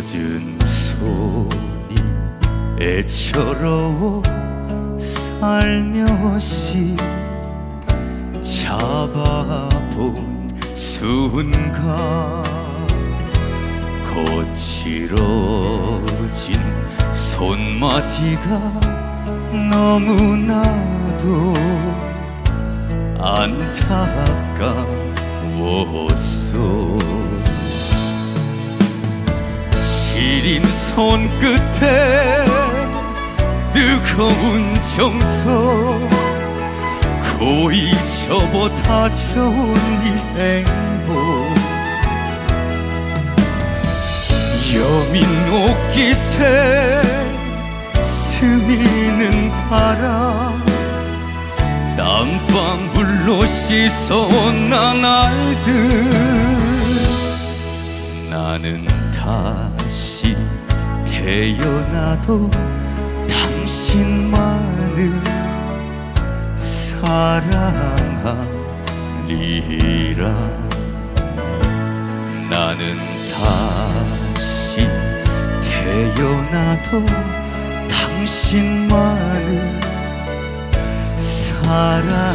젖은 손이 애처로워 살며시 잡아본 순간 거칠어진 손마디가 너무나도 안타까웠어 손끝에 뜨거운 정서 고이 접어 다져온 이 행복. 여민 옷깃에 스미는 바람 땀방울로 씻어온 나날들 나는 다시 태어나도 당신만을 사랑하리라. 나는 다시 태어나도 당신만을 사랑하리라